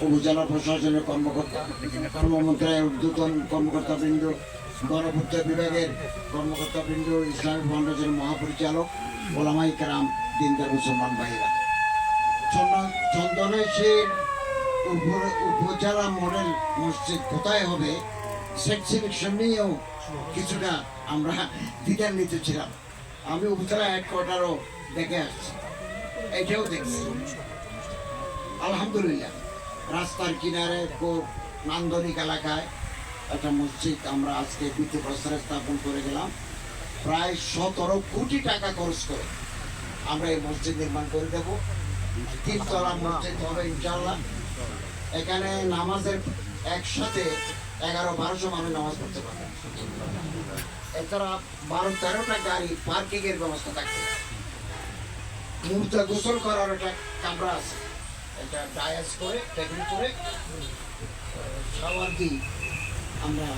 উপজেলা প্রশাসনের কর্মকর্তা কর্মমন্ত্রণালয়ের ঊর্ধ্বতন কর্মকর্তাবৃন্দ, গণপূর্ত বিভাগের কর্মকর্তাবৃন্দ ইসলামী ফাউন্ডেশনের মহাপরিচালক, ওলামাই কারাম, দিনদার মুসলমান ভাইরা চন্দন- উপর- উপজেলা মডেল মসজিদ কোথায় হবে? সেট নিয়েও কিছুটা আমরা দ্বিধার নিতে ছিলাম আমি উপজেলা হেডকোয়ার্টারও দেখে আসছি। এটাও দেখছি। আলহামদুলিল্লাহ। রাস্তার কিনারে নান্দনিক এলাকায় একটা মসজিদ আমরা আজকে ভিত্তি প্রস্তরে স্থাপন করে গেলাম। প্রায় সতেরো কোটি টাকা খরচ করে আমরা এই মসজিদ নির্মাণ করে দেব। তিনতলা মসজিদ হবে ইনশাল্লাহ এখানে নামাজের একসাথে এগারো, বারোশো মানুষ নামাজ পড়তে পারবে। এছাড়া বারো, তেরোটা গাড়ি পার্কিং এর ব্যবস্থা থাকবে। মুহূর্তে গোসল করার একটা কামরা আছে। এটা ডায়াস করে টেবিল করে শাওয়ার দিই আমরা